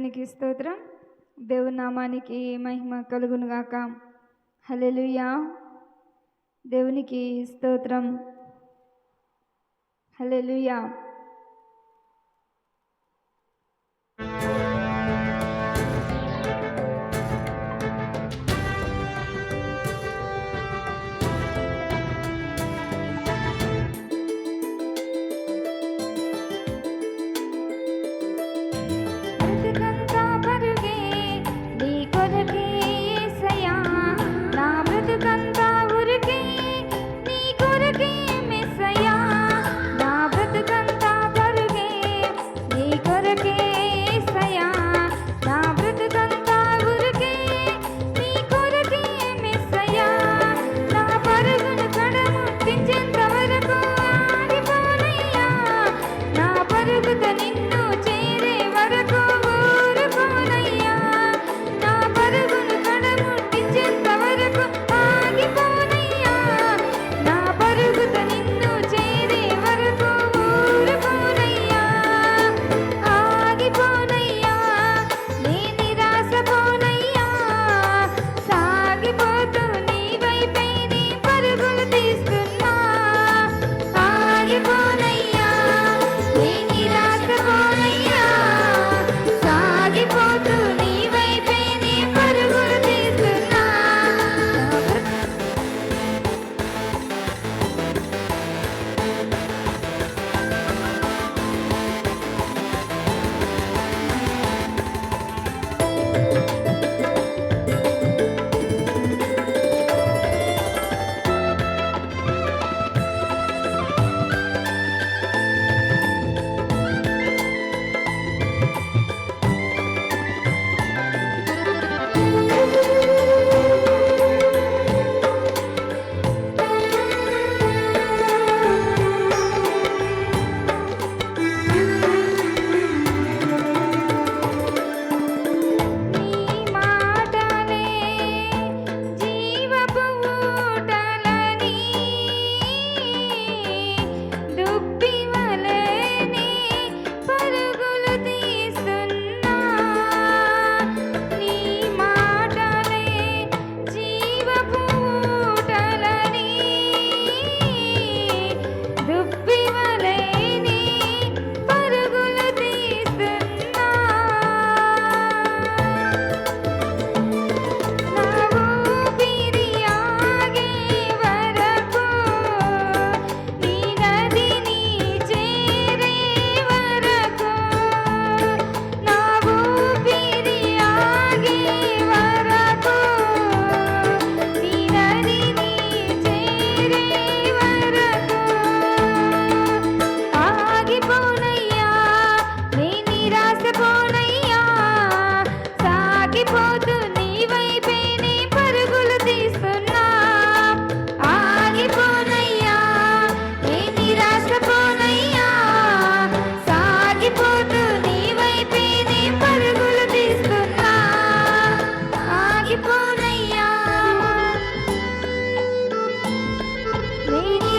దేవునికి స్తోత్రం. దేవుని నామానికి మహిమ కలుగునుగాక. హలెలుయా దేవునికి స్తోత్రం. Hallelujah lady.